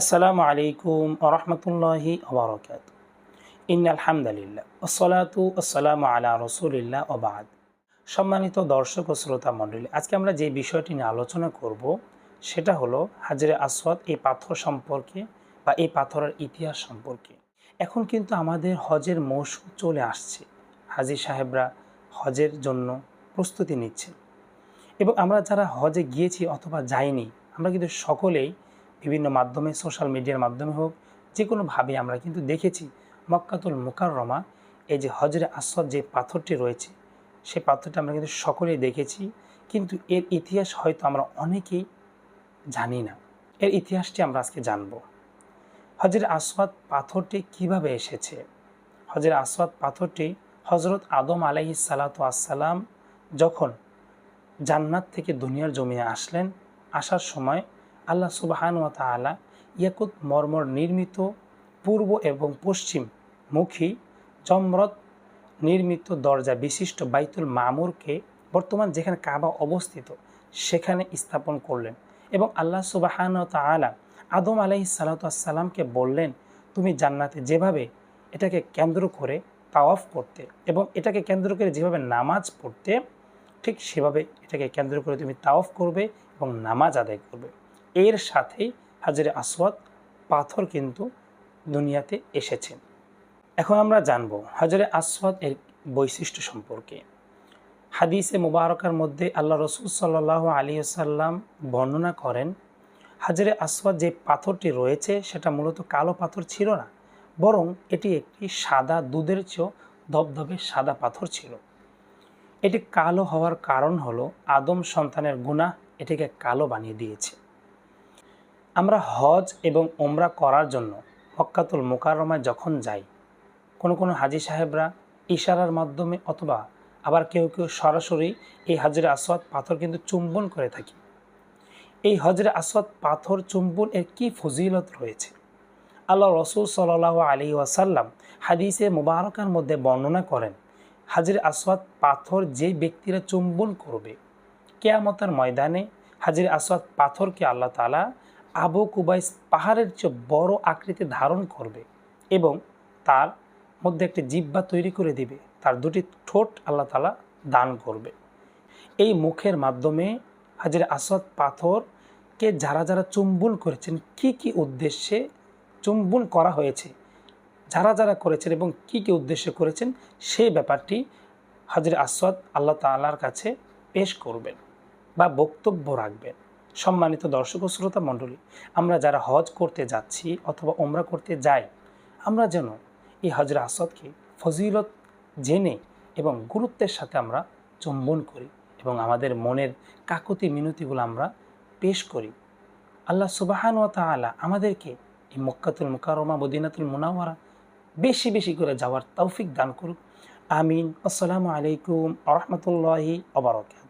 আসসালামু আলাইকুম আরহামতুল্লাহি আবরকাত ইন আলহামদুলিল্লাহ আসসালাতু আসসালামু আলা রসুলিল্লাহ ওবাদ সম্মানিত দর্শক ও শ্রোতা মণ্ডলী, আজকে আমরা যে বিষয়টি নিয়ে আলোচনা করব সেটা হলো হাজরে আসওয়াদ এই পাথর সম্পর্কে বা এই পাথরের ইতিহাস সম্পর্কে। এখন কিন্তু আমাদের হজের মৌসুম চলে আসছে। হাজি সাহেবরা হজের জন্য প্রস্তুতি নিচ্ছেন। এবং আমরা যারা হজে গিয়েছি অথবা যাইনি, আমরা কিন্তু সকলেই বিভিন্ন মাধ্যমে সোশ্যাল মিডিয়ার মাধ্যমে হোক যে কোনোভাবে আমরা কিন্তু দেখেছি মক্কাতুল মুকাররমা, এই যে হজরে আসদ যে পাথরটি রয়েছে সেই পাথরটা আমরা কিন্তু সকলেই দেখেছি, কিন্তু এর ইতিহাস হয়তো আমরা অনেকেই জানি না। এর ইতিহাসটি আমরা আজকে জানব। হজরে আসওয়াদ পাথরটি কীভাবে এসেছে? হজরে আসওয়াদ পাথরটি হজরত আদম আলাইহি সালাতু আসসালাম যখন জান্নাত থেকে দুনিয়ার জমিনে আসলেন, আসার সময় আল্লাহ সুবাহান ওয়া তাআলা ইয়াকুত মর্মর নির্মিত পূর্ব এবং পশ্চিম মুখী জমরত নির্মিত দরজা বিশিষ্ট বাইতুল মামুরকে বর্তমান যেখানে কাবা অবস্থিত সেখানে স্থাপন করলেন এবং আল্লাহ সুবাহান তাআলা আদম আলাইহি সালাতামকে বললেন, তুমি জান্নাতে যেভাবে এটাকে কেন্দ্র করে তাওয়াফ করতে এবং এটাকে কেন্দ্র করে যেভাবে নামাজ পড়তে, ঠিক সেভাবে এটাকে কেন্দ্র করে তুমি তাওয়াফ করবে এবং নামাজ আদায় করবে। এর সাথেই হাজরে আসওয়াদ পাথর কিন্তু দুনিয়াতে এসেছেন এখন আমরা জানব হাজরে আসওয়াদ এর বৈশিষ্ট্য সম্পর্কে। হাদিসে মুবারকার মধ্যে আল্লাহ রসুল সাল্লাহ আলী সাল্লাম বর্ণনা করেন, হাজরে আসওয়াদ যে পাথরটি রয়েছে সেটা মূলত কালো পাথর ছিল না, বরং এটি একটি সাদা দুধের চেয়েও ধবধবে সাদা পাথর ছিল। এটি কালো হওয়ার কারণ হলো আদম সন্তানের গুণা এটিকে কালো বানিয়ে দিয়েছে। আমরা হজ এবং ওমরা করার জন্য মক্কাতুল মোকাররমায় যখন যাই, কোনো কোনো হাজি সাহেবরা ইশারার মাধ্যমে অথবা আবার কেউ কেউ সরাসরি এই হাজরে আসওয়াদ পাথর কিন্তু চুম্বন করে থাকি। এই হজরে আসওয়াদ পাথর চুম্বন এর কি ফজিলত রয়েছে? আল্লাহ রসুল সাল্লাহ আলী ওয়াসাল্লাম হাদিসে মুবারকার মধ্যে বর্ণনা করেন, হাজরে আসওয়াদ পাথর যে ব্যক্তিরা চুম্বন করবে, কেয়ামতার ময়দানে হাজির আসওয়াদ পাথরকে আল্লাহ তালা আবু কুবাইস পাহাড়ের চেয়ে বড় আকৃতি ধারণ করবে এবং তার মধ্যে একটি জিব্বা তৈরি করে দিবে। তার দুটি ঠোঁট আল্লাহ তালা দান করবে। এই মুখের মাধ্যমে হাজির আসওয়াদ পাথরকে যারা যারা চুম্বন করেছেন, কি কি উদ্দেশ্যে চুম্বন করা হয়েছে, যারা যারা করেছেন এবং কি কি উদ্দেশ্যে করেছেন, সেই ব্যাপারটি হাজির আসওয়াদ আল্লাহ তালার কাছে পেশ করবেন বা বক্তব্য রাখবেন। সম্মানিত দর্শক ও শ্রোতা মণ্ডলী, আমরা যারা হজ করতে যাচ্ছি অথবা ওমরা করতে যাই, আমরা যেন এই হজরা আসাদকে ফজিলত জেনে এবং গুরুত্বের সাথে আমরা চুম্বন করি এবং আমাদের মনের কাকুতি মিনতিগুলো আমরা পেশ করি। আল্লাহ সুবাহান ও তালা আমাদেরকে এই মক্কাতুল মুকারমা মদিনাতুল মুনাওয়ারা বেশি বেশি করে যাওয়ার তৌফিক দান করুক। আমিন। আসসালামু আলাইকুম আ রহমতুল্লাহি আবরকাত